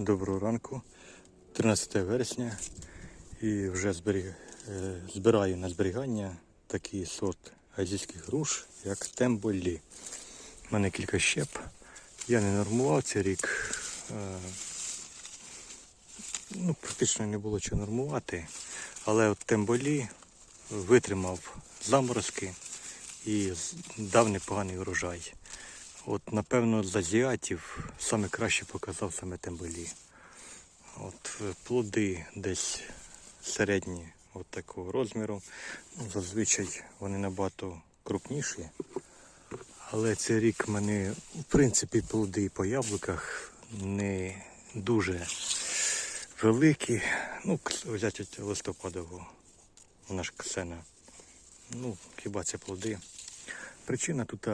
Доброго ранку, 13 вересня. І вже зберіг... е, збираю на зберігання такий сорт азійських груш, як темболі. У мене кілька щеп. Я не нормував цей рік. Е, Ну, практично не було чого нормувати. Але от темболі витримав заморозки і дав непоганий урожай. От, напевно, з азіатів саме краще показав саме темболі. От е, плоди десь середні от такого розміру. Ну, зазвичай вони набагато крупніші. Але цей рік мене, в принципі, плоди по яблуках не дуже великі. Ну, взяти листопадову, ж ксена. Ну, хіба це плоди. Причина тут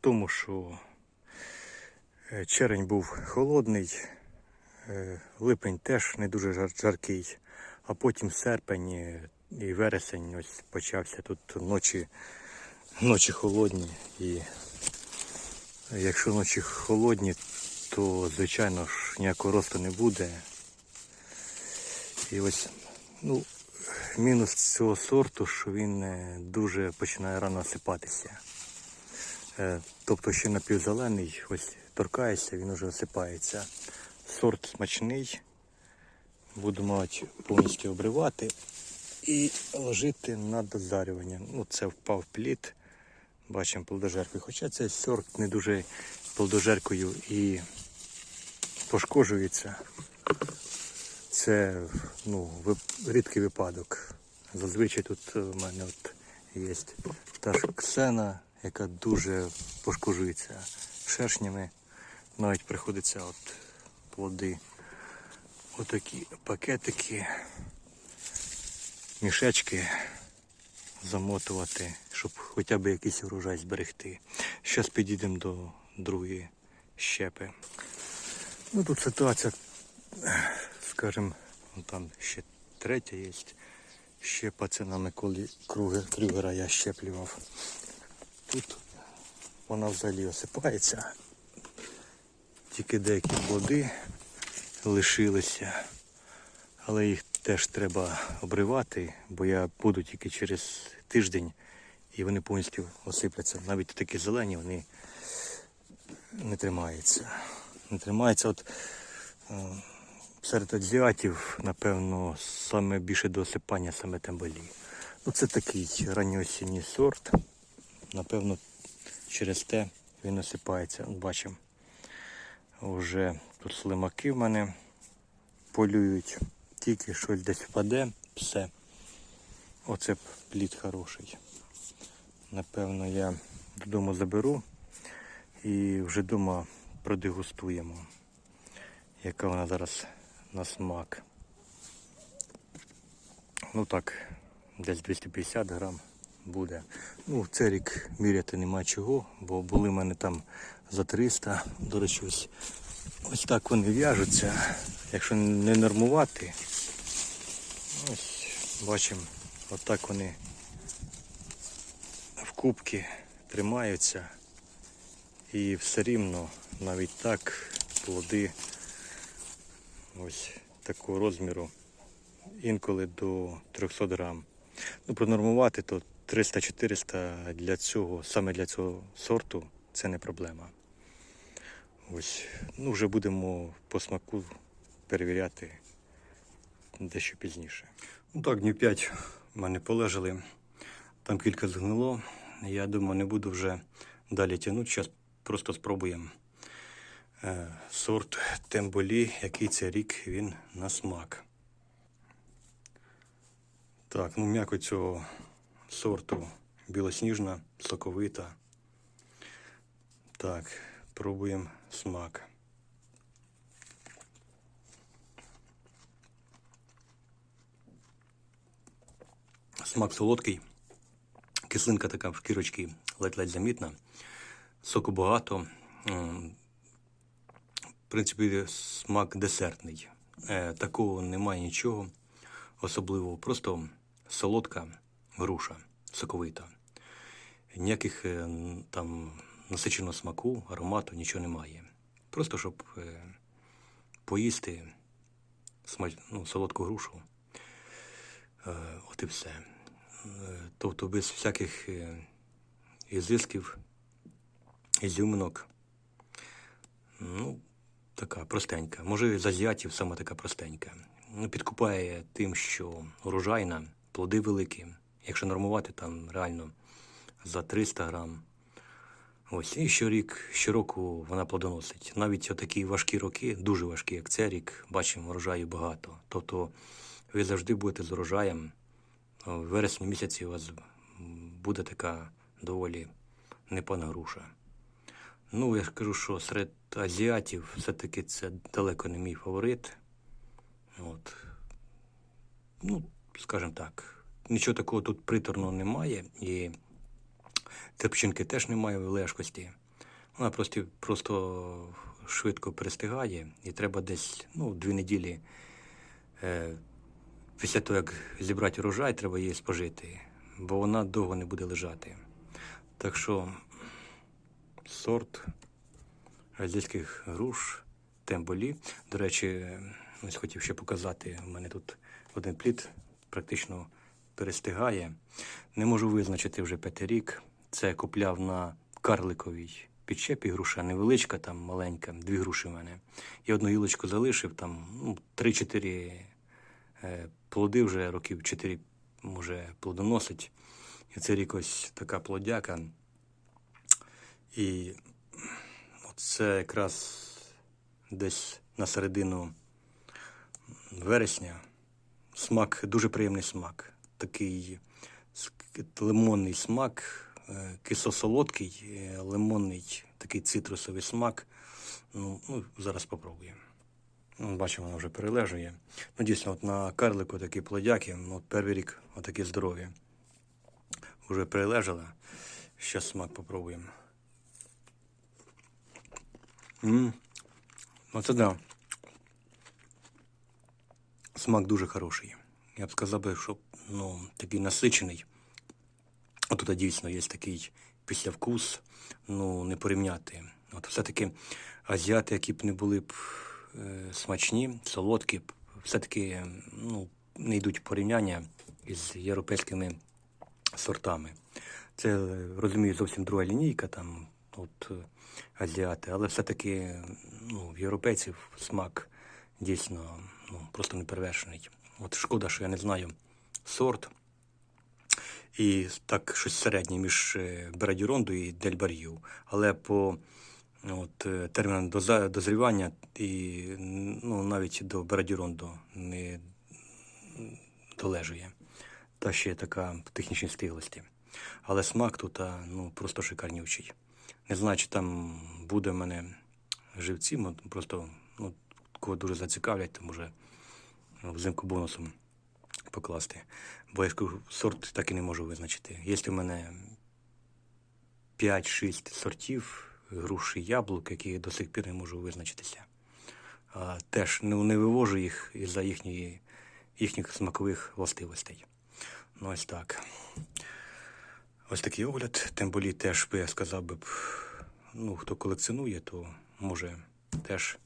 тому, що е, черень був холодний, е, липень теж не дуже жар- жаркий, а потім серпень і вересень ось почався тут ночі, ночі холодні. І якщо ночі холодні, то звичайно ж ніякого росту не буде. І ось, ну, мінус цього сорту, що він е, дуже починає рано осипатися. Е, Тобто ще напівзелений, ось торкається, він вже осипається. Сорт смачний. Буду мати повністю обривати і ложити на дозарювання. Ну, це впав плід. Бачимо плодожеркою. Хоча цей сорт не дуже плодожеркою і пошкоджується. Це ну, рідкий випадок. Зазвичай тут у мене от є та ксена, яка дуже пошкоджується шершнями. Навіть приходиться от плоди, отакі пакетики, мішечки замотувати, щоб хоча б якийсь урожай зберегти. Зараз підійдемо до другої щепи. Ну тут ситуація скажем, ну, там ще третя є. Ще пацана Миколи Кругер, Крюгера я щеплював. Тут вона взагалі осипається. Тільки деякі плоди лишилися. Але їх теж треба обривати, бо я буду тільки через тиждень і вони повністю осипляться. Навіть такі зелені вони не тримаються. Не тримаються. От е, серед азіатів, напевно, саме більше до осипання саме темболі. Ну, це такий ранньоосінній сорт. Напевно, через те він осипається. Бачимо, вже тут слимаки в мене полюють. Тільки щось десь впаде, все. Оце плід хороший. Напевно, я додому заберу і вже вдома продегустуємо, яка вона зараз на смак. Ну так, десь 250 грам буде. Ну, цей рік міряти нема чого, бо були в мене там за 300. До речі, ось, ось так вони в'яжуться. Якщо не нормувати, ось бачимо, отак вони в кубки тримаються. І все рівно навіть так плоди ось такого розміру, інколи до 300 грам. Ну, пронормувати то 300-400 для цього, саме для цього сорту, це не проблема. Ось, ну вже будемо по смаку перевіряти дещо пізніше. Ну так, днів 5 в мене полежали, там кілька згнило. Я думаю, не буду вже далі тягнути. Зараз просто спробуємо е, сорт темболі, який це рік він на смак. Так, ну м'яко цього сорту білосніжна, соковита. Так, пробуємо смак. Смак солодкий, кислинка така в шкірочці ледь-ледь замітна, соку багато. В принципі, смак десертний. Е, Такого немає нічого особливого, просто солодка груша, соковита. Ніяких е, там насиченого смаку, аромату, нічого немає. Просто щоб е, поїсти ну, солодку грушу. Е, от і все. Тобто без всяких ізисків, ізюминок. Ну, така простенька. Може, з азіатів саме така простенька. Ну, підкупає тим, що урожайна, плоди великі. Якщо нормувати, там реально за 300 грам. Ось, і щорік, щороку вона плодоносить. Навіть отакі важкі роки, дуже важкі, як цей рік, бачимо, урожаю багато. Тобто ви завжди будете з урожаєм. В вересні місяці у вас буде така доволі непана груша. Ну, я ж кажу, що серед азіатів все-таки це далеко не мій фаворит. От. Ну, скажімо так, нічого такого тут приторного немає. І терпчинки теж немає в лежкості. Вона просто, просто швидко перестигає, і треба десь ну, дві неділі е, після того, як зібрати урожай, треба її спожити, бо вона довго не буде лежати. Так що сорт азійських груш темболі. До речі, ось хотів ще показати. У мене тут один плід практично перестигає. Не можу визначити вже п'ятий рік. Це купляв на карликовій підчепі груша, невеличка, там маленька, дві груші в мене. І одну гілочку залишив, там ну, 3-4 е, плоди вже років 4 може плодоносить. І це рік ось така плодяка. І це якраз десь на середину вересня. Смак, дуже приємний смак. Такий лимонний смак, е, кисло-солодкий, е, лимонний такий цитрусовий смак. Ну, ну зараз спробуємо. Ну, бачимо, вона вже перележує. Ну, дійсно, от на карлику такі плодяки, ну, перший рік отакі здорові. Вже перележала. Зараз смак попробуємо. М, Оце да. Смак дуже хороший. Я б сказав би, що ну, такий насичений. А тут дійсно є такий післявкус, ну, не порівняти. От все-таки азіати, які б не були б е, смачні, солодкі, все-таки ну, не йдуть порівняння із європейськими сортами. Це, е, розумію, зовсім друга лінійка, там, от, е, азіати, але все-таки ну, в європейців смак дійсно ну, просто неперевершений. От шкода, що я не знаю сорт. І так щось середнє між е, Берадірондо і Дельбар'ю. Але по от, е, термінам дозрівання і ну, навіть до Берадірондо не долежує. Та ще така в технічній стиглості. Але смак тут ну, просто шикарнючий. Не знаю, чи там буде в мене живці, просто ну, кого дуже зацікавлять, то може взимку бонусом покласти. Бо я сорт так і не можу визначити. Є в мене 5-6 сортів груш і яблук, які до сих пір не можу визначитися. А, теж не, не вивожу їх із-за їхньої, їхніх смакових властивостей. Ну, ось так. Ось такий огляд. Тим болі теж би я сказав би, ну, хто колекціонує, то може теж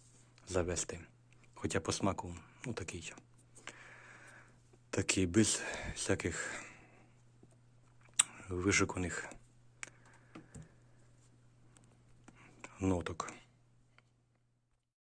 завести. Хоча по смаку, ну такий. Такий без всяких вишиканих ноток.